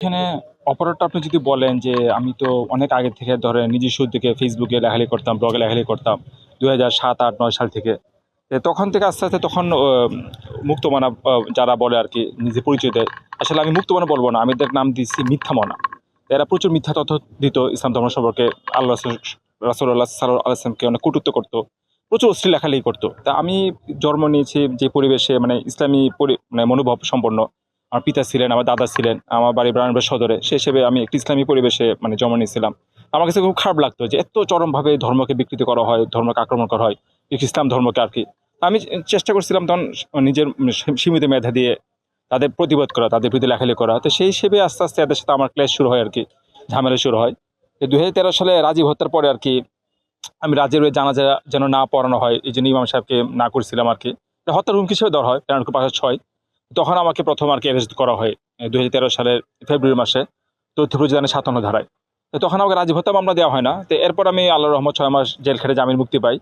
এখানে অপরাধটা আপনি যদি বলেন যে আমি তো অনেক আগে থেকে ধরেন নিজস্ব উদ্যোগে ফেসবুকে লেখালেখি করতাম ব্লগে লেখালেখি করতাম দু হাজার সাত, আট, নয় সাল থেকে তখন থেকে আস্তে আস্তে তখন মুক্তমানা যারা বলে আর কি নিজে পরিচয় দেয়, আসলে আমি মুক্তমানা বলব না, আমি এদের নাম দিচ্ছি মিথ্যামনা এরা প্রচুর মিথ্যা তথ্য দিত ইসলাম ধর্ম সম্পর্কে, আল্লাহ রাসুল্লাহ সাল্লাহ আলাইসলামকে অনেক কটুত্ব করতো, প্রচুর অশ্লীল লেখালেখি করতো। তা আমি জন্ম নিয়েছি যে পরিবেশে মানে ইসলামী মানে মনোভাব সম্পন্ন আমার পিতা ছিলেন, আমার দাদা ছিলেন, আমার বাড়ি ব্রাহ্মণবাড়ি সদরে। সে হিসেবে আমি একটি ইসলামী পরিবেশে মানে জন্ম নিয়েছিলাম। আমার কাছে খুব খারাপ লাগতো যে এত চরমভাবে ধর্মকে বিকৃত করা হয়, ধর্মকে আক্রমণ করা হয় ইসলাম ধর্মকে আর কি। আমি চেষ্টা করছিলাম তখন নিজের সীমিত মেধা দিয়ে তাদের প্রতিবাদ করা, তাদের প্রতি লেখালেখি করা। তো সেই হিসেবে আস্তে আস্তে এদের সাথে আমার ক্লাস শুরু হয় আর কি, ঝামেলা শুরু হয়। দুই হাজার সালে রাজীব হত্যার পরে আর কি আমি রাজের ওই জানাজা যেন না পড়ানো হয়, এই জন্য ইমাম সাহেবকে না করছিলাম আর কি। হত্যার হুমকি হিসেবে ধরা হয় কারণ পাশে ছয়। তখন আমাকে প্রথম আর কি অ্যারেস্ট করা হয় দুই হাজার তেরো সালের ফেব্রুয়ারি মাসে। তথ্য প্রযোজনে সাতান্ন ধারায়। তো তখন আমাকে রাজীব হত্যা মামলা দেওয়া হয় না। তো এরপর আমি আল্লাহ রহমত ছয় মাস জেল খেটে জামিন মুক্তি পাই।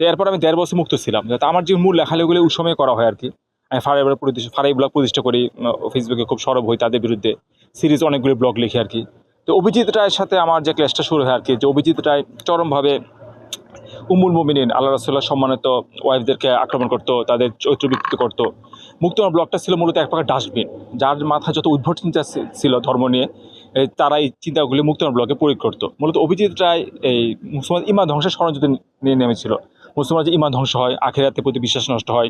তো এরপর আমি দেড় বছর মুক্ত ছিলাম। যাতে আমার যে মূল লেখালেখিগুলো ওই সময় করা হয় আর কি। আমি ফারাই প্রতিষ্ঠা ফারাই ব্লগ প্রতিষ্ঠা করি ফেসবুকে খুব সরব হই তাদের বিরুদ্ধে। সিরিজ অনেকগুলি ব্লগ লিখি আর কি। তো অভিজিৎ রায়ের সাথে আমার যে ক্লাসটা শুরু হয় আর কি, যে অভিজিৎ রায় চরমভাবে উমুল মোমিনিন, আল্লাহ রসুল্লাহ সম্মানিত ওয়াইফদেরকে আক্রমণ করতো, তাদের চরিত্র বিকৃত করতো। মুক্তমার ব্লগটা ছিল মূলত এক প্রকার ডাস্টবিন, যার মাথায় যত উদ্ভট চিন্তা ছিল ধর্ম নিয়ে তারা এই চিন্তাগুলি মুক্তমার ব্লকে প্রয়োগ করতো। মূলত অভিজিৎ রায় এই মুসলমান ইমান ধ্বংসের ষড়যন্ত্র নিয়ে নেমেছিল। মুসলমান যে ইমান ধ্বংস হয়, আখেরাতের প্রতি বিশ্বাস নষ্ট হয়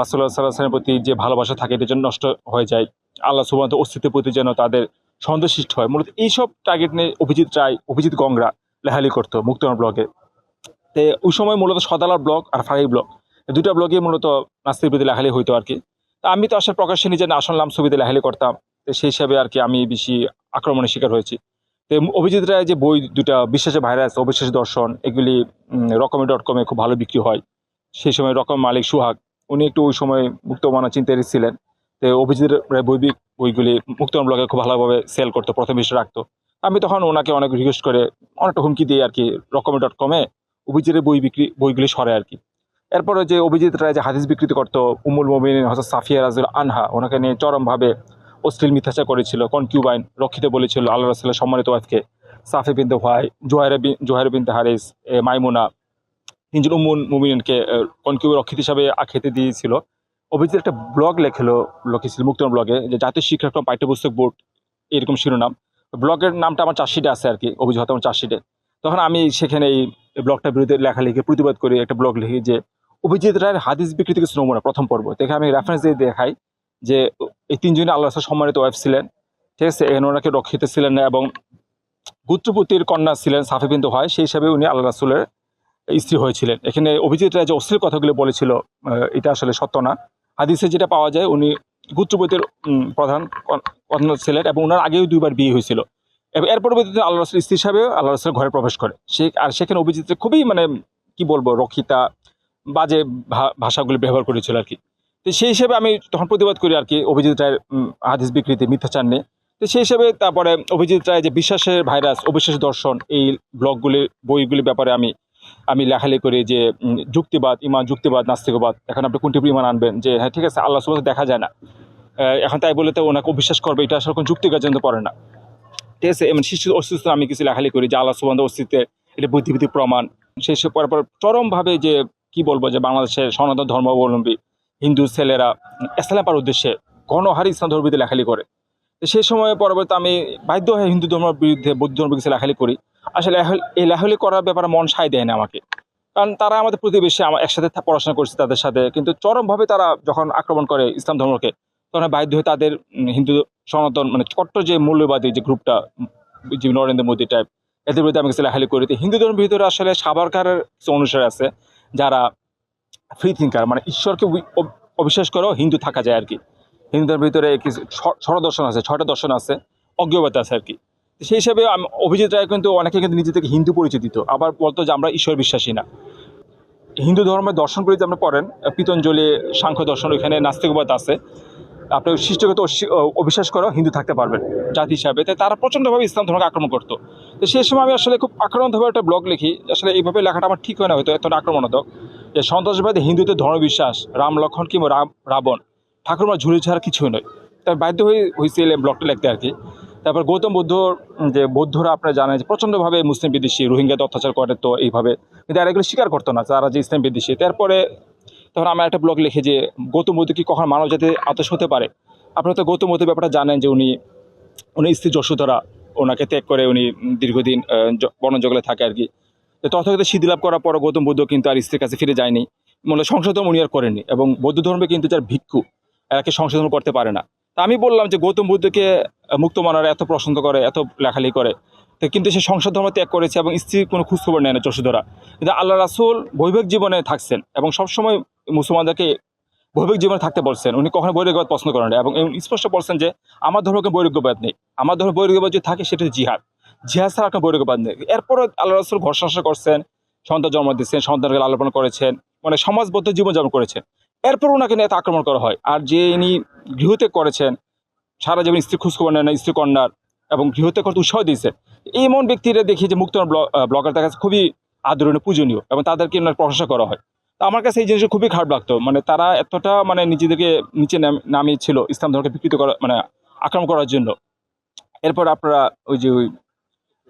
রাসুল্লাহ সাল্লাহামের প্রতি যে ভালোবাসা থাকে এটার জন্য নষ্ট হয়ে যায়, আল্লাহ সুবান্ত অস্তিত্বের প্রতি যেন তাদের সন্দেহ সৃষ্টি হয়। মূলত এইসব টার্গেট নিয়ে অভিজিৎ রায়, অভিজিৎ গঙ্গরা লেহালি করতো মুক্তমার ব্লগে তো ওই সময় মূলত সদালার ব্লগ আর ফারাই ব্লগ। দুটা ব্লগে মূলত নাস্তির প্রতি লেখালি হইতো আর কি। তা আমি তো আসলে প্রকাশ্যে নিজের আসল নাম ছবিতে লেখালি করতাম। তো সেই হিসাবে আর কি আমি বেশি আক্রমণের শিকার হয়েছি। তো অভিজিৎ রায় যে বই দুটা বিশ্বাসে ভাইরাস অবিশ্বাস দর্শন, এগুলি রকমে ডট কমে খুব ভালো বিক্রি হয়। সেই সময় রকম মালিক সুহাগ, উনি একটু ওই সময় মুক্তমানা চিন্তায় ছিলেন। তো অভিজিৎ রায় বই বইগুলি মুক্তমান ব্লগে খুব ভালোভাবে সেল করতো, প্রথম বিশ্বে রাখতো। আমি তখন ওনাকে অনেক রিকোয়েস্ট করে অনেকটা হুমকি দিয়ে আর কি রকমে ডট কমে অভিজিতের বই বিক্রি, বইগুলি সরে আর কি। এরপরে যে অভিজিৎ রায় যে হাদিস বিকৃত করতো, উমুল মোমিন হজরত সাফিয়া রাজুল আনহা, ওনাকে নিয়ে চরমভাবে অশ্লীল মিথ্যাচার করেছিল, কনকিউবাইন রক্ষিত বলেছিল আল্লাহ রসুল্লাহ সম্মানিত ওয়াইফকে। সাফি বিন্দু ভাই জোহারে বিন জোহারে বিনতে হারিস মাইমুনা, তিনজন উমুল মুমিনকে কনকিউ রক্ষিত হিসাবে আখ্যাতি দিয়েছিল। অভিজিৎ একটা ব্লগ লেখলো লিখেছিল মুক্তন ব্লগে, যে জাতীয় শিক্ষাক্রম পাঠ্যপুস্তক বোর্ড, এরকম শিরোনাম। ব্লগের নামটা আমার চার্জশিটে আছে আর কি, অভিজিৎ অভিযোগ আমার চার্জশিটে। তখন আমি সেখানে এই ব্লগটার বিরুদ্ধে লেখা লিখে প্রতিবাদ করে একটা ব্লগ লিখি যে, অভিজিৎ রায়ের হাদিস বিকৃতি কিছু নমুনা, প্রথম পর্ব। দেখে আমি রেফারেন্স দিয়ে দেখাই যে, এই তিনজনে আল্লাহ সম্মানিত ওয়াইফ ছিলেন। ঠিক আছে? এখানে ওনাকে রক্ষিত ছিলেন না এবং গুত্রপতির কন্যা ছিলেন সাফি বিন্দু হয় সেই হিসাবে উনি আল্লাহ রাসুলের স্ত্রী হয়েছিলেন। এখানে অভিজিৎ রায় যে অশ্লীল কথাগুলো বলেছিল এটা আসলে সত্য না। হাদিসে যেটা পাওয়া যায়, উনি গুত্রপতির প্রধান কন্যা ছিলেন এবং ওনার আগেও দুইবার বিয়ে হয়েছিল। এর পরবর্তীতে আল্লাহ রসুল স্ত্রী হিসাবে আল্লাহ রসুলের ঘরে প্রবেশ করে। সে আর সেখানে অভিজিৎ খুবই মানে কি বলব, রক্ষিতা, বাজে ভাষাগুলি ব্যবহার করেছিল আর কি। তো সেই হিসেবে আমি তখন প্রতিবাদ করি আর কি অভিজিৎ রায়ের হাদিস বিকৃতি, মিথ্যাচার নিয়ে। তো সেই হিসেবে তারপরে অভিজিৎ রায় যে বিশ্বাসের ভাইরাস অবিশ্বাস দর্শন, এই ব্লগগুলি, বইগুলির ব্যাপারে আমি আমি লেখালেখি করি যে যুক্তিবাদ, ইমান যুক্তিবাদ, নাস্তিকবাদ, এখন আপনি কোনটি ইমান আনবেন? যে হ্যাঁ ঠিক আছে, আল্লাহ সুবাহ দেখা যায় না। এখন তাই বলে তো ওনাকে অবিশ্বাস করবে, এটা আসলে কোনো যুক্তিকার জন্য পড়ে না। ঠিক আছে এমন শিশু অস্তিত্ব আমি কিছু লেখালেখি করি, যে আল্লাহ সুবাহ অস্তিত্বে এটা বুদ্ধিভিত্তিক প্রমাণ। সেই সব পর পর চরমভাবে যে কি বলব যে বাংলাদেশের সনাতন ধর্মাবলম্বী হিন্দু ছেলেরা ইসলাম পাওয়ার উদ্দেশ্যে গণহারে ইসলাম ধর্মীতে লেখালেখি করে। সেই সময় পরবর্তী আমি বাধ্য হয়ে হিন্দু ধর্মের বিরুদ্ধে, বৌদ্ধ ধর্মের কিছু লেখালেখি করি। আসলে লেখাল- এই লেখালেখি করার ব্যাপারে মন সায় দেয় না আমাকে। কারণ তারা আমাদের প্রতিবেশী, আমার একসাথে পড়াশোনা করছে তাদের সাথে, কিন্তু চরমভাবে তারা যখন আক্রমণ করে ইসলাম ধর্মকে তখন বাধ্য হয়ে তাদের হিন্দু সনাতন মানে কট্টর যে মূল্যবাদী যে গ্রুপটা যে নরেন্দ্র মোদী টাইপ এদের বিরুদ্ধে আমি কিছু লেখালেখি করি। হিন্দু ধর্মের ভিতরে আসলে সাবারকারের অনুসারী আছে, যারা ফ্রি থিঙ্কার মানে ঈশ্বরকে অবিশ্বাস করেও হিন্দু থাকা যায় আর কি হিন্দুদের ভিতরে কিছু ছ- ছড় দর্শন আছে, ছয়টা দর্শন আছে, অজ্ঞবাদ আছে আর কি সেই হিসাবে অভিজিৎ রায় কিন্তু অনেকে কিন্তু নিজে থেকে হিন্দু পরিচয় দিত আবার বলতো যে আমরা ঈশ্বর বিশ্বাসী না। হিন্দু ধর্মের দর্শন যদি আপনি পড়েন, পিতঞ্জলি সাংখ্য দর্শন ওইখানে নাস্তিকবাদ আছে। আপনি সৃষ্টিগত অবিশ্বাস করেও হিন্দু থাকতে পারবেন জাতি হিসাবে। তাই তারা প্রচণ্ডভাবে ইসলাম ধর্মকে আক্রমণ করতো। তো সেই সময় আমি আসলে খুব আক্রমণভাবে একটা ব্লগ লিখি, আসলে এইভাবে লেখাটা আমার ঠিক হয় না, হয়তো এতটা আক্রমণাত্মক। যে সন্ত্রাসবাদী হিন্দুদের ধর্মবিশ্বাস, রাম লক্ষণ কিংবা রাম, রাবণ, ঠাকুরমা ঝুড়ি ছাড়া কিছুই নয়। তাই বাধ্য হয়ে হয়েছিল ব্লগটা লিখতে আর কি। তারপর গৌতম বুদ্ধ যে বৌদ্ধরা আপনারা জানেন যে প্রচণ্ডভাবে মুসলিম বিদেশি রোহিঙ্গাতে অত্যাচার করে তো এইভাবে। কিন্তু এরা এগুলো স্বীকার করতো না, তারা যে ইসলাম বিদেশি তারপরে তখন আমার একটা ব্লগ লিখে যে গৌতম বুদ্ধ কি কখন মানব জাতি আদর্শ হতে পারে? আপনারা তো গৌতম বুদ্ধের ব্যাপারটা জানেন যে উনি উনি স্ত্রী যশোধরা ওনাকে ত্যাগ করে উনি দীর্ঘদিন আহ, জ- বন জঙ্গলে থাকে আর কি। তো তথাগত সিদ্ধি লাভ করার পর গৌতম বুদ্ধ কিন্তু আর স্ত্রীর কাছে ফিরে যায়নি। মনে সংশোধন উনি আর করেননি এবং বৌদ্ধ ধর্মে কিন্তু যার ভিক্ষু এরাকে সংশোধন করতে পারে না। তা আমি বললাম যে গৌতম বুদ্ধকে মুক্ত মানার এত পছন্দ করে এত লেখালেখি করে তো কিন্তু সে সংসার ধর্ম ত্যাগ করেছে এবং স্ত্রীর কোনো খোঁজখবর নেয় না যশোধরা। কিন্তু আল্লাহ রাসুল বৈবাহিক জীবনে থাকছেন এবং সবসময় মুসলমানদেরকে বৈবাহিক জীবনে থাকতে বলছেন, উনি কখনো বৈরাগ্যবাদ পছন্দ করেন এবং স্পষ্ট বলছেন যে, আমার ধর্মকে বৈরাগ্যবাদ নেই। আমার ধর্ম বৈরাগ্যবাদ যদি থাকে, সেটা জিহাদ। জিহাদ ছাড়া আপনার বৈরাগ্যবাদ নেই। এরপরও আল্লাহ রাসুল ঘর করছেন, সন্তান জন্ম দিচ্ছেন সন্তানকে লালন করেছেন মানে সমাজবদ্ধ জীবনযাপন করেছেন। এরপর ওনাকে নিয়ে এত আক্রমণ করা হয়। আর যে ইনি গৃহত্যাগ করেছেন, সারা জীবন স্ত্রী খোঁজখবর নেন স্ত্রী কন্যার, এবং গৃহত্যাগ করতে উৎসাহ দিয়েছেন এমন ব্যক্তিরা দেখি যে মুক্ত ব্লগার তার কাছে খুবই আদরণীয়, পূজনীয়, এবং তাদেরকে ওনার প্রশংসা করা হয়। আমার কাছে এই জিনিসটা খুবই খারাপ লাগতো। মানে তারা এতটা মানে নিজেদেরকে নিচে নাম- নামিয়ে ছিল ইসলাম ধর্মকে বিকৃত করা মানে আক্রমণ করার জন্য। এরপর আপনারা ওই যে ওই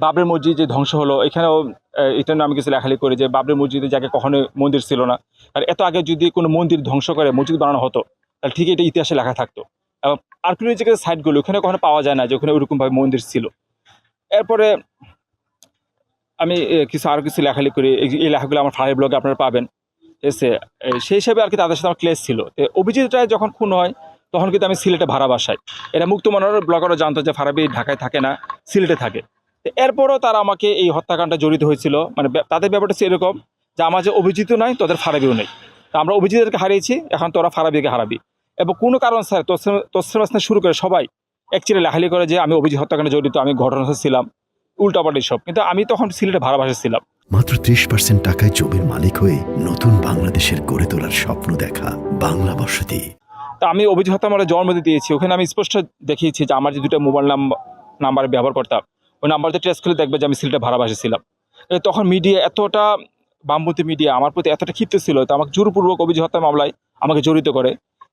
বাবরি মসজিদ যে ধ্বংস হলো, এখানেও এটা আমি কিছু লেখালেখি করি যে বাবরি মসজিদে যাকে কখনো মন্দির ছিল না। আর এত আগে যদি কোনো মন্দির ধ্বংস করে, মসজিদ বানানো হতো, তাহলে ঠিক এটা ইতিহাসে লেখা থাকতো। এবং আর্কিওলজিক্যাল সাইটগুলো ওখানে কখনো পাওয়া যায় না যে ওখানে ওরকমভাবে মন্দির ছিল। এরপরে আমি কিছু আরও কিছু লেখালেখি করি। এই লেখাগুলো আমার ফাড়ি ব্লগে আপনারা পাবেন। আছে সেই হিসাবে আর কি তাদের সাথে আমার ক্লেশ ছিল। অভিজিৎ রায় যখন খুন হয়, তখন কিন্তু আমি সিলেটে ভাড়া বাসাই এটা মুক্ত মনোর ব্লগারও জানতো যে ফারাবি ঢাকায় থাকে না, সিলেটে থাকে। এরপরও তারা আমাকে এই হত্যাকাণ্ডে জড়িত হয়েছিল। মানে তাদের ব্যাপারটা হচ্ছে এরকম যে আমার যে অভিজিৎ নাই, তোদের ফারাবিও নেই। তা আমরা অভিজিৎদেরকে হারিয়েছি, এখন তোরা ফারাবিকে হারাবি। এবং কোনো কারণ স্যার তসলিম আসনে শুরু করে সবাই একচুয়ালি লেখালি করে যে আমি অভিজিৎ হত্যাকাণ্ডে জড়িত, আমি ঘটনাস্থলে ছিলাম, উল্টাপাল্টি সব কিন্তু আমি তখন সিলেটে ভাড়া বাসা ছিলাম। মাত্র ত্রিশ পার্সেন্ট টাকায় জমির মালিক হয়ে নতুন বাংলাদেশের গড়ে তোলার স্বপ্ন দেখা বাংলা বসতি। তা আমি হত্যা মামলায় জন্ম দিয়েছি। ওখানে আমি স্পষ্ট দেখিয়েছি যে আমার যে দুটো মোবাইল নাম্বার ব্যবহার করতাম, ওই নাম্বারতে ট্রেস করে দেখবে যে আমি সিলেটে ভাড়া বাসা ছিলাম। তখন মিডিয়া এতটা বামপন্থী মিডিয়া আমার প্রতি এতটা ক্ষিপ্ত ছিল তো আমাকে জোরপূর্বক হত্যা মামলায় আমাকে জড়িত করে।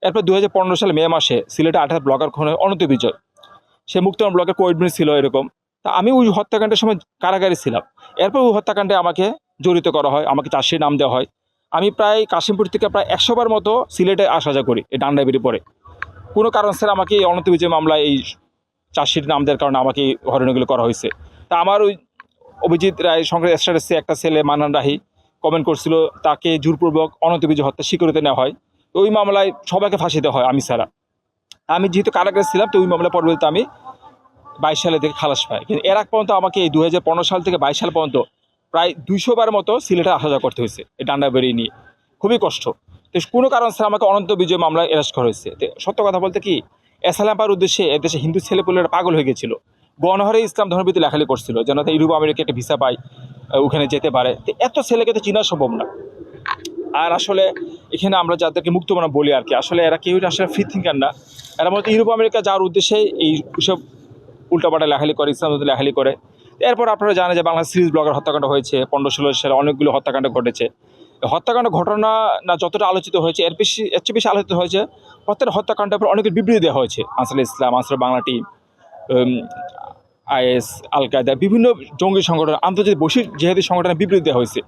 এরপর দু হাজার পনেরো সালে মে মাসে সিলেটে আঠাশ ব্লগার খুনে অনন্ত বিজয়। সে মুক্তমান ব্লকের কোয়েডমিন ছিল এরকম। তা আমি ওই হত্যাকাণ্ডের সময় কারাগারে ছিলাম। এরপর ওই হত্যাকাণ্ডে আমাকে জড়িত করা হয়, আমাকে চাষির নাম দেওয়া হয়। আমি প্রায় কাশিমপুর থেকে প্রায় একশোবার মতো সিলেটে আসা যা করি এই ডান্ডা পরে। কোনো কারণ স্যার আমাকে এই অনন্ত বিজয় মামলায় এই চাষির নাম দেওয়ার কারণে আমাকে হরণগুলো করা হয়েছে। তা আমার ওই অভিজিৎ রায় সংগ্রেস স্ট্যাটাসে একটা ছেলে, মানহান রাহি কমেন্ট করছিল, তাকে জোরপূর্বক অনন্ত বিজয় হত্যা স্বীকৃতি নেওয়া হয়। ওই মামলায় সবাইকে ফাঁসি দেওয়া হয় আমি ছাড়া। আমি যেহেতু কারাগারে ছিলাম, তো ওই মামলা পরবর্তীতে আমি বাইশ সালে থেকে খালাস পায়। কিন্তু এর আগ পর্যন্ত আমাকে এই দুই হাজার পনেরো সাল থেকে বাইশ সাল পর্যন্ত প্রায় দুইশো বার মতো সিলেটে আসা যাওয়া করতে হয়েছে, এই ডান্ডা বেরিয়ে নিয়ে। খুবই কষ্ট। তো কোনো কারণ স্যার আমাকে অনন্ত বিজয় মামলায় অ্যারেস্ট করা হয়েছে। তো সত্য কথা বলতে কি, এসালাম পাওয়ার উদ্দেশ্যে এদেশে হিন্দু ছেলেপুলেরা পাগল হয়ে গেছিল। গণহারে ইসলাম ধর্মবিতে লেখালেখি করছিল, যেন ইউরোপ আমেরিকা একটা ভিসা পায় ওখানে যেতে পারে। তো এত ছেলেকে তো চিনা সম্ভব না। আর আসলে এখানে আমরা যাদেরকে মুক্ত মনে বলি আর কি, আসলে এরা কেউ আসলে ফ্রি থিঙ্কার না। এরা মূলত ইউরোপ আমেরিকা যাওয়ার উদ্দেশ্যে এই সব উল্টাপাল্টা লেখালি করে, ইসলাম লেখালি করে। এরপর আপনারা জানেন যে বাংলা সিরিজ ব্লগের হত্যাকাণ্ড হয়েছে, পনেরো ষোলো সালে অনেকগুলো হত্যাকাণ্ড ঘটেছে। হত্যাকাণ্ড ঘটনা না যতটা আলোচিত হয়েছে, এর বেশি, এর চেয়ে বেশি আলোচিত হয়েছে প্রত্যেকটা হত্যাকাণ্ডের উপর অনেকের বিবৃতি দেওয়া হয়েছে। Ansar Islam, Ansar Bangla team IS, al Qaeda, বিভিন্ন জঙ্গি সংগঠন, আন্তর্জাতিক বৈশ্বিক জেহাদি সংগঠনের বিবৃতি দেওয়া হয়েছে।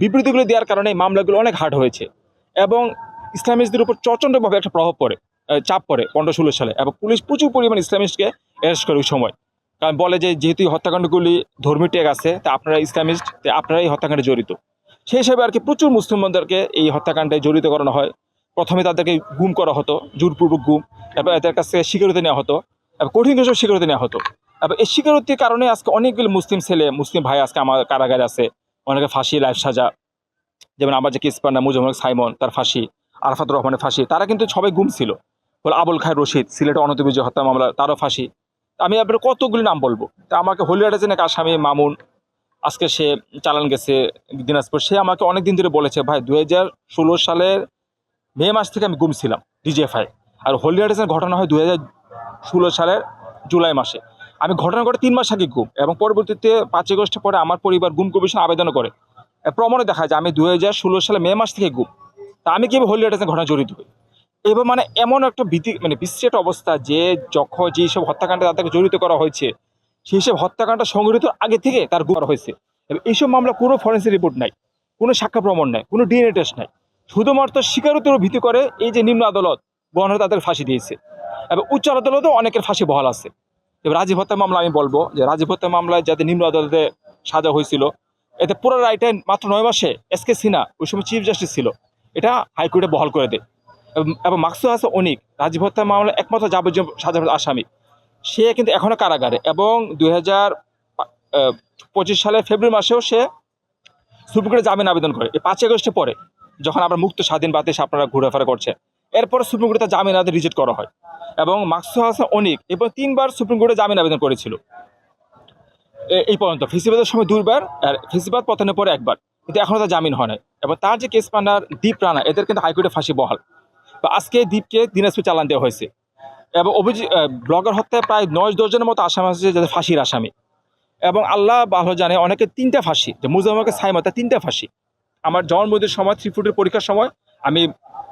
বিবৃতিগুলো দেওয়ার কারণে মামলাগুলো অনেক হার্ড হয়েছে এবং ইসলামিস্টদের উপর প্রচণ্ডভাবে একটা প্রভাব পড়ে চাপ পড়ে পনেরো ষোলো সালে এবং পুলিশ প্রচুর পরিমাণ ইসলামিস্টকে অ্যারেস্ট করে ওই সময়। কারণ বলে যে যেহেতু হত্যাকাণ্ডগুলি ধর্মী ট্যাগ আছে, তা আপনারা ইসলামিস্ট, তা আপনারা এই হত্যাকাণ্ডে জড়িত। সেই হিসাবে আর কি প্রচুর মুসলমানদেরকে এই হত্যাকাণ্ডে জড়িত করানো হয়। প্রথমে তাদেরকে গুম করা হতো, জোরপূর্বক গুম, এরপর এদের কাছ থেকে স্বীকারোক্তি নেওয়া হতো কঠিন কিছু স্বীকারোক্তি নেওয়া হতো। এবং এই স্বীকারোক্তির কারণে আজকে অনেকগুলো মুসলিম ছেলে, মুসলিম ভাই আজকে আমার কারাগারে আছে। অনেকে ফাঁসি, লাইফ সাজা। যেমন আমার যে কিসপান্না মুজাম্মদ সাইমন, তার ফাঁসি, আরফাত রহমানের ফাঁসি, তারা কিন্তু সবাই গুম ছিল। বলে আবুল খায় রশিদ সিলেটে অনন্ত হত্যা মামলা তারও ফাঁসি। আমি আপনার কতগুলি নাম বলব? তা আমাকে হলিয়াটা জেনে আসামি মামুন, আজকে সে চালান গেছে দিনাজপুর। সে আমাকে অনেক দিন ধরে বলেছে, ভাই দু হাজার ষোলো সালের মে মাস থেকে আমি গুম ছিলাম ডিজিএফআই আর হলিয়াটের ঘটনা হয় দু হাজার ষোলো সালের জুলাই মাসে। আমি ঘটনা ঘটে তিন মাস আগে গুম এবং পরবর্তীতে পাঁচ আগস্ট পরে আমার পরিবার গুম কমিশন আবেদন করে। প্রমাণে দেখা যায় আমি দু হাজার ষোলো সালে মে মাস থেকে গুম। তা আমি কীভাবে হলিয়াটের ঘটনা জড়িত হই? এবার মানে এমন একটা ভীতি মানে বিশ্রেট অবস্থা যে যখন যেসব হত্যাকাণ্ডে তাদেরকে জড়িত করা হয়েছে, সেই সব হত্যাকাণ্ড সংঘটিত আগে থেকে তার করা হয়েছে। এইসব মামলা কোনো ফরেন্সিক রিপোর্ট নাই, কোনো সাক্ষ্য প্রমাণ নাই, কোনো ডিএনএ টেস্ট নাই। শুধুমাত্র স্বীকারোত্তর ভিত্তি করে এই যে নিম্ন আদালত গণনা তাদের ফাঁসি দিয়েছে। এবং উচ্চ আদালতেও অনেকের ফাঁসি বহাল আছে। এবার রাজীব হত্যা মামলা আমি বলব যে রাজীব হত্যা মামলায় যাতে নিম্ন আদালতে সাজা হয়েছিল, এতে পুরো রায়টা মাত্র নয় মাসে এস কে সিনহা, ওই সময় চিফ জাস্টিস ছিল, এটা হাইকোর্টে বহাল করে দেয়। এবং- মাকসুদ হাসান অনিক। রাজীব হত্যা মামলায় একমাত্র যাবজ্জীবন সাধারণ আসামি। সে কিন্তু এখনও কারাগারে এবং দুই হাজার পঁচিশ সালের ফেব্রুয়ারি মাসেও সে সুপ্রিম কোর্টে জামিন আবেদন করে। এই পাঁচ আগস্টের পরে যখন আমরা মুক্ত স্বাধীন বাতাসে আপনারা ঘোরাফেরা করছে, এরপর সুপ্রিম কোর্টে জামিন আবেদন রিজেক্ট করা হয় এবং মাকসুদ হাসান অনিক এবং তিনবার সুপ্রিম কোর্টে জামিন আবেদন করেছিল। এই পর্যন্ত। ফেসিবাদের সময় দুইবার আর ফেসিবাদ পতনের পরে একবার। কিন্তু এখনও তার জামিন হয় নাই। এবং তার যে কেস পান্ডার দীপ রানা, এদের কিন্তু হাইকোর্টে ফাঁসি বহাল। আজকে দ্বীপকে দিনাজপুর চালান দেওয়া হয়েছে। এবং অভিযোগ ব্লগার হত্যায় প্রায় নয় দশজনের মতো আসামি আছে, যাদের ফাঁসির আসামি। এবং আল্লাহ ভালো জানে অনেকে তিনটা ফাঁসি, যে মুজাম্মাকে সাইমা, তার তিনটা ফাঁসি। আমার জন্মদিনের সময় থ্রি ফুটের পরীক্ষার সময়, আমি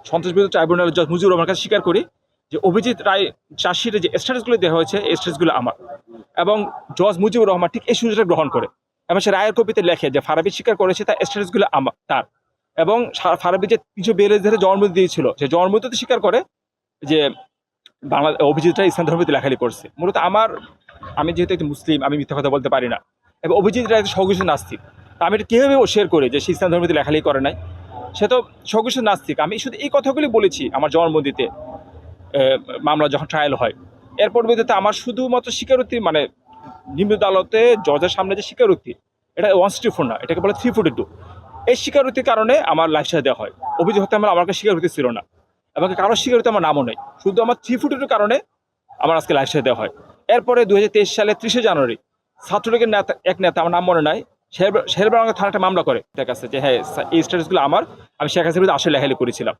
সন্তোষ বিরোধী ট্রাইব্যুনালের জজ মুজিবুর রহমানের কাছে স্বীকার করি যে অভিজিৎ রায় চাষির যে স্ট্যাটাসগুলো দেওয়া হয়েছে, এই স্ট্যাটাসগুলো আমার। এবং জজ মুজিবুর রহমান ঠিক এই সুযোগটা গ্রহণ করে। এবং সে রায়ের কপিতে লেখে যে ফারাবি স্বীকার করেছে, তার স্ট্যাটাসগুলো আমার তার। এবং ফারাবি যে কিছু ধরে জন্মদিন দিয়েছিল, সে জন্মদিন স্বীকার করে যে বাংলা অভিজিৎরা ইসলাম ধর্মীতে লেখালি করছে মূলত আমার, আমি যেহেতু একটি মুসলিম, আমি মিথ্যা কথা বলতে পারি না। এবং অভিজিৎ রায় সহকৃষ্ণ নাস্তিক। আমি এটা কীভাবে শেয়ার করি যে সে ইসলাম ধর্মীতে লেখালেখি করে নাই? সে তো সহকৃষ্ণ নাস্তিক। আমি শুধু এই কথাগুলি বলেছি আমার জন্মদিতে মামলা যখন ট্রায়াল হয়। এর পরবর্তীতে আমার শুধুমাত্র স্বীকারোক্তি মানে নিম্ন আদালতে জজের সামনে যে স্বীকারোক্তি, এটা ওয়ান সিক্সটি ফোর না, এটাকে বলে থ্রি ফোর্টি টু এই স্বীকারোক্তির কারণে আমার লাইফ সাজা দেওয়া হয়। অভিযোগ হতে আমার আমার স্বীকারোক্তি ছিল না। এবং কারও স্বীকারোক্তি আমার নামও নেই। শুধু আমার থ্রি ফুটের কারণে আমার আজকে লাইফ দেওয়া হয়। এরপরে দু সালে ত্রিশে জানুয়ারি, ছাত্রলীগের নেতা এক নেতা আমার নাম মনে নাই। শেরবাংলা থানাটা মামলা করে। তার কাছে যে হ্যাঁ এই স্ট্যাটাসগুলো আমার। আমি শেখ বিরুদ্ধে আসলে লেখালি করেছিলাম।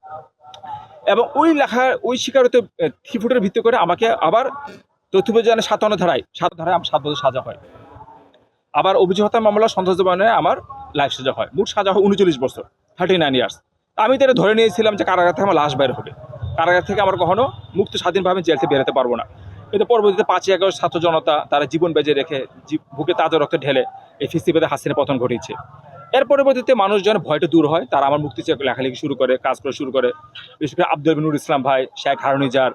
এবং ওই লেখা ওই স্বীকারোক্তি থ্রি ফুটের ভিত্তি করে আমাকে আবার তথ্য প্রযোজনে সাতান্ন ধারায় সাত ধারায় আমার সাত বছর সাজা হয়। আবার অভিযোগ হত্যা মামলা দেবানে আমার লাইফ সাজা হয়। মোট সাজা হয় উনচল্লিশ বছর থার্টি নাইন ইয়ার্স আমি তো ধরে নিয়েছিলাম যে কারাগার থেকে আমার লাশ বের হবে। কারাগার থেকে আমার কখনো মুক্ত স্বাধীনভাবে জেল থেকে বেরোতে পারব না। কিন্তু পরবর্তীতে পাঁচই আগস্ট ছাত্র জনতা তারা জীবন বেজে রেখে বুকে তাজা রক্ত ঢেলে এই ফেস্টিভ্যালে হাসিনের পতন ঘটিয়েছে। এর পরবর্তীতে মানুষজন ভয়টা দূর হয়, তারা আমার মুক্তি চেয়ে লেখালেখি শুরু করে, কাজ করা শুরু করে। বিশেষ করে আব্দুল বিনুর ইসলাম ভাই, শেখ হারুনিজার,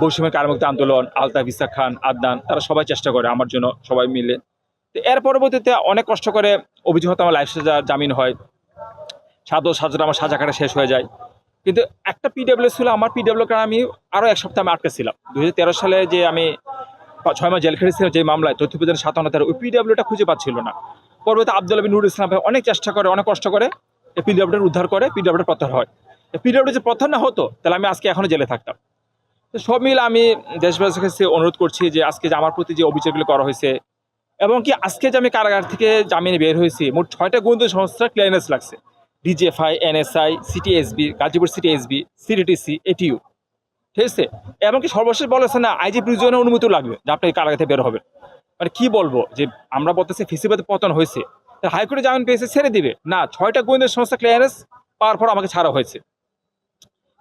বৈষম্যের কারমুক্ত আন্দোলন, আলতাফ ইসা খান, আদনান, তারা সবাই চেষ্টা করে আমার জন্য সবাই মিলে। তো এর পরবর্তীতে অনেক কষ্ট করে অভিযোগ আমার লাইফ জামিন হয়। সাত সাজাটা আমার সাজা কাটা শেষ হয়ে যায়। কিন্তু একটা পিডাব্লিউ ছিল, আমার পিডাব্লিউ কারণ আমি আরও এক সপ্তাহ আমি আটকে ছিলাম। দু সালে যে আমি ছয় মাস জেল খেটেছিলাম, যে মামলায় তথ্য প্রদান সাতান্ন তার ওই পিডাব্লিউটা খুঁজে পাচ্ছিল না। পরবর্তী আব্দুল আবি নুর ইসলাম ভাই অনেক চেষ্টা করে, অনেক কষ্ট করে এই পিডাব্লিউটা উদ্ধার করে পিডাব্লিউটা প্রত্যাহার হয়। পিডাব্লিউ যে প্রত্যাহার না হতো, তাহলে আমি আজকে এখনও জেলে থাকতাম। তো সব মিলে আমি দেশবাসীর কাছে অনুরোধ করছি যে আজকে যে আমার প্রতি যে অভিযোগগুলো করা হয়েছে এবং কি আজকে যে আমি কারাগার থেকে জামিনে বের হয়েছি, মোট ছয়টা গোয়েন্দা সংস্থার ক্লিয়ারেন্স লাগছে। DGFI NSI, CTSB, Gazipur CTSB CDTC ATU. ঠিক আছে? এমনকি সর্বশেষ বলেছে না, আইজি প্রিজনের অনুমতিও লাগবে যে আপনি কারাগার থেকে বের হবেন মানে কি বলব যে আমরা বলতেছি ফেসিবাদে পতন হয়েছে। হাইকোর্টে জামিন পেয়েছে, ছেড়ে দিবে। না, ছয়টা গোয়েন্দা সংস্থা ক্লিয়ারেন্স পাওয়ার পর আমাকে ছাড়া হয়েছে।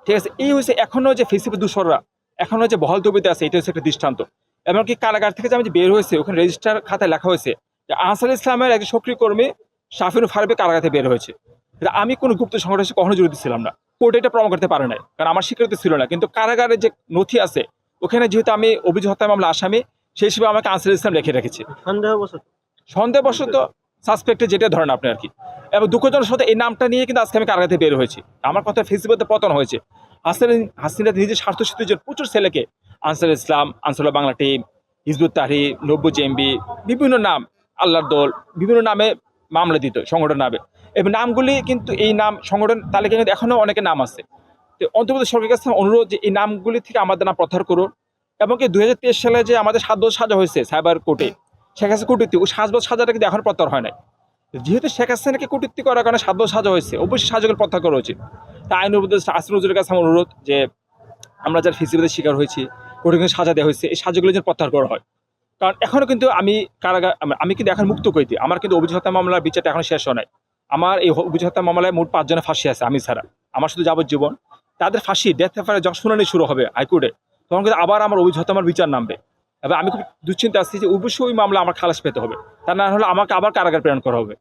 ঠিক আছে? এই হয়েছে এখনও যে ফেসিবাদ দূষররা, এখনও যে বহাল তবিতে আছে এটা হচ্ছে একটা দৃষ্টান্ত। এমনকি কারাগার থেকে যে আমি বের হয়েছে ওখানে রেজিস্টার খাতায় লেখা হয়েছে যে আনসার ইসলামের একজন সক্রিয় কর্মী শাফিনুর ফারুকি কারাগার থেকে বের হয়েছে। আমি কোনো গুপ্ত সংগঠনের কখনো জড়িত ছিলাম না। কোর্টে এটা প্রমাণ করতে পারে নাই কারণ আমার স্বীকৃতি ছিল না। কিন্তু কারাগারে যে নথি আছে ওখানে যেহেতু আমি অভিযোগ হত্যা মামলা আসামি সেই হিসেবে আমাকে আনসার ইসলাম লিখে রেখেছে। সন্দেহবশত? সন্দেহবশত সাসপেক্টে যেটা ধরেন আপনি আর কি। এবং দুঃখজনক সাথে এই নামটা নিয়ে কিন্তু আজকে আমি কারাগার থেকে বের হয়েছি। আমার কথা ফেসবুকে পতন হয়েছে। হাসিনা হাসিনা নিজের স্বার্থ সিদ্ধির প্রচুর ছেলেকে। Ansar Islam Ansarullah Bangla team Hizbut Tahrir নব্বু JMB বিভিন্ন নাম আল্লাহর দল, বিভিন্ন নামে মামলা দিত সংগঠন নামে। এবং নামগুলি কিন্তু এই নাম সংগঠন তালিকায় কিন্তু এখনও অনেকের নাম আছে। তো অন্তর্বর্তী সরকারের কাছে অনুরোধ যে এই নামগুলি থেকে আমাদের নাম প্রত্যাহার করুন এবং কি দুই হাজার তেইশ সালে যে আমাদের সাত বছর সাজা হয়েছে সাইবার কোর্টে হাসিনা কূটনীতি ওই সাত বছর সাজাটা কিন্তু এখন প্রত্যাহার হয় নাই। যেহেতু শেখ হাসিনাকে কূটনীতি করার কারণে সাধ্য সাজা হয়েছে, অবশ্যই সাজাগুলো প্রত্যাহার করা উচিত। তাই আইন উপদেষ্টা আসিম নজরুলের কাছে আমার অনুরোধ যে আমরা যারা ফিসিবাদের শিকার হয়েছি কিন্তু সাজা দেওয়া হয়েছে, এই সাজাগুলো যেন প্রত্যাহার করা হয়। কারণ এখনও কিন্তু আমি কারাগার আমি- কিন্তু এখন মুক্ত কইতে আমার কিন্তু অভিযোগ হত্যা মামলার বিচারটা এখন শেষ হয় নাই। আমার এই অভিযোগ হত্যা মামলায় মোট পাঁচজনের ফাঁসি আছে, আমি ছাড়া। আমার শুধু যাবজ্জীবন। তাদের ফাঁসি ডেথ এফআইআর যখন শুনানি শুরু হবে হাইকোর্টে, তখন কিন্তু আবার আমার অভিযোগ হত্যা আমার বিচার নামবে। এবার আমি খুব দুশ্চিন্তা আসছি যে অবশ্যই ওই মামলা আমার খালাস পেতে হবে। তা না হলে আমাকে আবার কারাগার প্রেরণ করা হবে।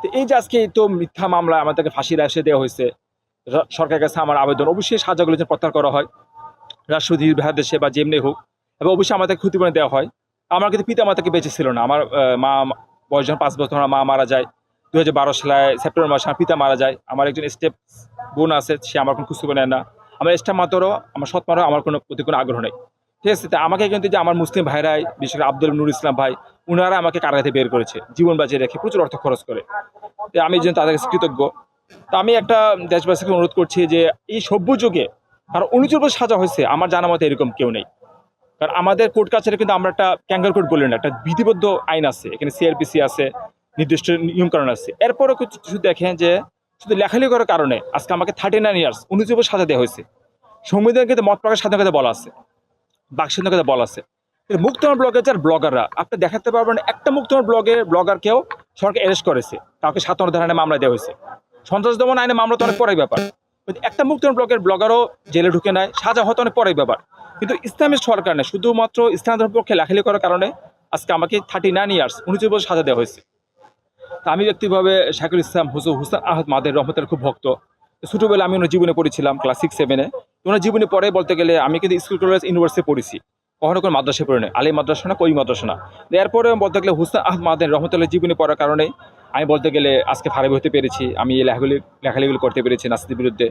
তো এই যে আজকে তো মিথ্যা মামলা আমাদেরকে ফাঁসির এসে দেওয়া হয়েছে সরকারের কাছে আমার আবেদন, অবশ্যই সাজাগুলো যেন প্রত্যাহার করা হয়। রাষ্ট্রপতি দেশে বা যেমনি হোক, এবং অবশ্যই আমাদের ক্ষতিপূরণ দেওয়া হয়। আমার কিন্তু পিতা মাতাকে বেঁচে ছিল না। আমার মা বয়স যখন পাঁচ বছর মা মারা যায়। দু হাজার বারো সালে সেপ্টেম্বর মাসে আমার পিতা মারা যায়। আমার একজন স্টেপ বোন আছে, সে আমার কোনো খুশি নেয় না। আমার স্টেপ মাতারও, আমার সৎ মারও আমার কোনো প্রতি কোনো আগ্রহ নেই। ঠিক আছে আমাকে কিন্তু যে আমার মুসলিম ভাইরাই, বিশেষ করে আব্দুল নুর ইসলাম ভাই, উনারা আমাকে কারাগাতে বের করেছে? জীবন বাঁচিয়ে রেখে প্রচুর অর্থ খরচ করে। আমি যেন তাদের কাছে কৃতজ্ঞ, তা আমি একটা দেশবাসীকে অনুরোধ করছি যে এই সভ্য যুগে আর অনুচর সাজা হয়েছে, আমার জানা মতে এরকম কেউ নেই। কারণ আমাদের কোর্ট কাছারি কিন্তু আমরা একটা ক্যাঙ্গার কোর্ট বলি না, একটা বিধিবদ্ধ আইন আছে, এখানে সিআরপিসি আছে, নির্দিষ্ট নিয়মকানুন আছে। এরপরও কিছু দেখেন যে শুধু লেখালেখি করার কারণে আজকে আমাকে থার্টি নাইন ইয়ার্স অনুচর সাজা দেওয়া হয়েছে। সংবিধান কিন্তু মত প্রকাশ স্বাধীনতা বলা আছে। বাক স্বাধীনতা বলা আছে। মুক্তমার ব্লগের যার ব্লগাররা, আপনি দেখাতে পারবেন একটা মুক্তমার ব্লগের ব্লগারকেও সরকার অ্যারেস্ট করেছে, কাউকে সাতান্ন ধারণে মামলা দেওয়া হয়েছে। সন্ত্রাস দমন আইনে মামলা তো অনেক পরের ব্যাপার। একটা মুক্তমার ব্লগের ব্লগারও জেলে ঢুকে নেয় সাজা হয়তো অনেক পরের ব্যাপার। কিন্তু ইসলামের সরকার নেই, শুধুমাত্র ইসলাম ধর্মের পক্ষে লেখালেখি করার কারণে আজকে আমাকে থার্টি নাইন ইয়ার্স উনিশ বছর সাজা দেওয়া হয়েছে। তা আমি ব্যক্তিভাবে শাকিল ইসলাম হুসু হুসেন আহমদ মাদের রহমতের খুব ভক্ত। ছোটোবেলা আমি ওনার জীবনে পড়েছিলাম ক্লাস সিক্স সেভেনে ওনার জীবনে পরে বলতে গেলে আমি কিন্তু স্কুল কলেজ ইউনিভার্সিটি পড়েছি। কখনো কোনো মাদ্রাসায় পড়ে নেই আলী মাদ্রাসা না কই মাদ্রাসা না। এরপরে বলতে গেলে হুসেন আহমদ মাদের রহমতুল্লাহ জীবনে পড়ার কারণে আমি বলতে গেলে আজকে ফারাবি হতে পেরেছি। আমি এই লেখাগুলি, লেখালেখিগুলি করতে পেরেছি নাস্তির বিরুদ্ধে।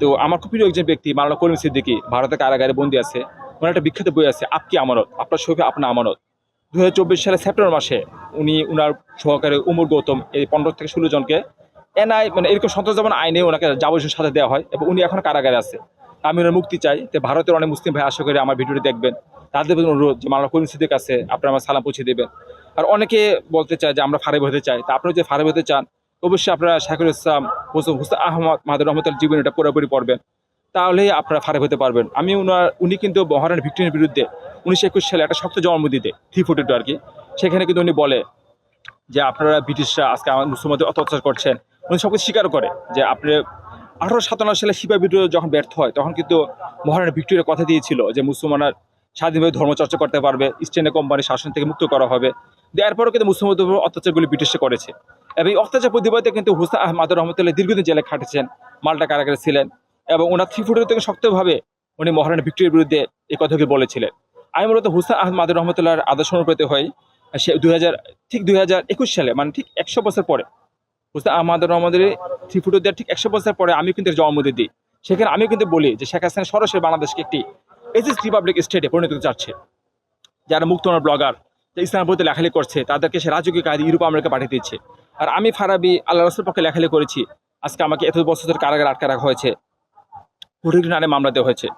তো আমার খুব প্রিয় একজন ব্যক্তি মারানা করিম সিদ্দিকি, ভারতের কারাগারে বন্দী আছে। ওনার একটা বিখ্যাত বই আছে আপকি আমানত? আপনার ছবি আপনার আমানত। দু হাজার চব্বিশ সালে সেপ্টেম্বর মাসে উনি উনার সহকারে উমর গৌতম, এই পনেরো থেকে ষোলো জনকে এনআই মানে এরকম সন্ত্রাস যেমন আইনে ওনাকে যাবতীয় সাথে দেওয়া হয় এবং উনি এখন কারাগারে আছে। আমি ওনার মুক্তি চাই। তো ভারতের অনেক মুসলিম ভাই আশা করি আমার ভিডিওটি দেখবেন। তাদের অনুরোধ যে মামলা করিম সিদ্দিক আছে আপনারা আমার সালাম পৌঁছে দেবেন। আর অনেকে বলতে চায় যে আমরা ফারেব হতে চাই। তা আপনারা যদি ফারেব হতে চান, অবশ্যই আপনারা শাকির ইসলাম, হোসেন, হুসেন আহমদ মাহাদুর রহমতুল জীবন এটা পুরোপুরি পড়বেন। তাহলেই আপনারা ফারেব হতে পারবেন। আমি উনার, উনি কিন্তু মহারান ভিক্টোরিয়ার বিরুদ্ধে উনিশশো একুশ সালে একটা শক্ত জন্ম দিতে থ্রি ফোর্টি টু আর কি। সেখানে কিন্তু উনি বলে যে আপনারা ব্রিটিশরা আজকে আমার মুসলমানদের অত্যাচার করছেন। উনি সব কিছু স্বীকার করে যে আপনি আঠারো সাতান্ন সালে সিপা বিদ্রোহ যখন ব্যর্থ হয়, তখন কিন্তু মহারানা ভিক্টোরিয়া কথা দিয়েছিল যে মুসলমানরা স্বাধীনভাবে ধর্মচর্চা করতে পারবে ইস্ট ইন্ডিয়া কোম্পানির শাসন থেকে মুক্ত করা হবে। এরপরও কিন্তু মুসলমানদের উপর অত্যাচারগুলি ব্রিটিশে করেছে। এবং এই অত্যাচার প্রতিবাদে কিন্তু হুসেন আহমদ রহমতুল্লাহ দীর্ঘদিন জেলে খাটেছেন, মাল্টা কারাগারে ছিলেন এবং ওনার থ্রি ফুটের থেকে শক্তভাবে উনি মহারানা ভিক্টোরিয়ার বিরুদ্ধে এই কথাগুলি বলেছিলেন। আমি মূলত হুসেন আহমদ রহমতুল্লাহর আদর্শ অনুপ্রেত হই, সে দুই হাজার, ঠিক দুই হাজার একুশ সালে মানে ঠিক একশো বছর পরে হুসেন আমাদের রহমদের থ্রি ফুটো দেওয়ার ঠিক একশো বছর পরে আমি কিন্তু জন্মদিন দিই। সেখানে আমি কিন্তু বলি যে শেখ হাসিনা সরাসরি বাংলাদেশকে একটি এজিস রিপাবলিক স্টেটে পরিণত চাচ্ছে। যারা মুক্ত ব্লগার ইসলামের প্রতি লেখালেখি করছে, তাদেরকে সে রাজকীয় কায়দে ইউরোপ আমেরিকা পাঠিয়ে দিচ্ছে। আর আমি ফারাবি আল্লাহ রসুল পক্ষে লেখালেখি করেছি। আজকে আমাকে এত বছর ধরে কারাগারে আটকে রাখা হয়েছে। কোটি নামে মামলা দেওয়া হয়েছে।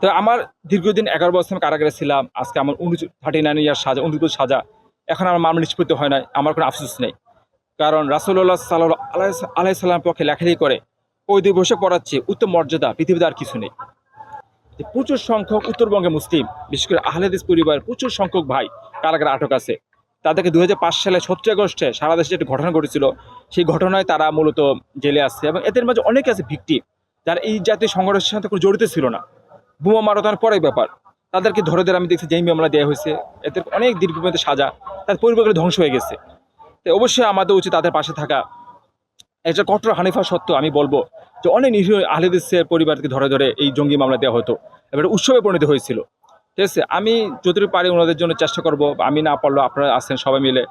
তো আমার দীর্ঘদিন এগারো বছর আমি কারাগারে ছিলাম। আজকে আমার উনিশ থার্টি নাইন ইয়ার সাজা, উনিশ সাজা। এখন আমার মামলা নিষ্পত্তি হয় নাই। আমার কোনো আফসোস নেই। কারণ রাসুল্লাহ সাল্লাহ আলাই সাল্লামের পক্ষে লেখালেখি করে, ওই দিবসে পড়াচ্ছে উত্তম মর্যাদা, পৃথিবীতে আর কিছু নেই। প্রচুর সংখ্যক উত্তরবঙ্গে মুসলিম, বিশেষ করে আহলেদিস পরিবারের প্রচুর সংখ্যক ভাই কারাগারে আটক আছে। তাদেরকে দু সালে সতেরো আগস্টে সারা দেশে একটা ঘটনা ঘটেছিল, সেই ঘটনায় তারা মূলত জেলে আসছে এবং এদের মাঝে অনেকে আছে ভিক্টি যারা এই জাতীয় সংঘর্ষের সাথে কোনো জড়িত ছিল না। বোমা মারতার পরের ব্যাপার। তাদেরকে ধরে ধরে আমি দেখছি, যেই মামলা দেওয়া হয়েছে, এদের অনেক দীর্ঘমেয়াদী সাজা তার পরিবারগুলো ধ্বংস হয়ে গেছে। তো অবশ্যই আমাদের উচিত তাদের পাশে থাকা। একটা কঠোর হানিফা সত্ত্বেও আমি বলব যে অনেক নিরীহ আহলেদিসের পরিবারকে ধরে ধরে এই জঙ্গি মামলা দেওয়া হতো। এবার উৎসবে পরিণত হয়েছিল। ঠিক আছে? আমি যতটুকু পারি ওনাদের জন্য চেষ্টা করব। আমি না পারলেও আপনারা আছেন সবাই মিলে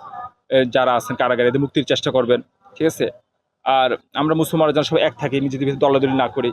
যারা আছেন কারাগারে মুক্তির চেষ্টা করবেন। ঠিক আছে? আর আমরা মুসলমানরা যেন সবাই এক থাকি, নিজেদের ভিতরে দলাদলি না করি।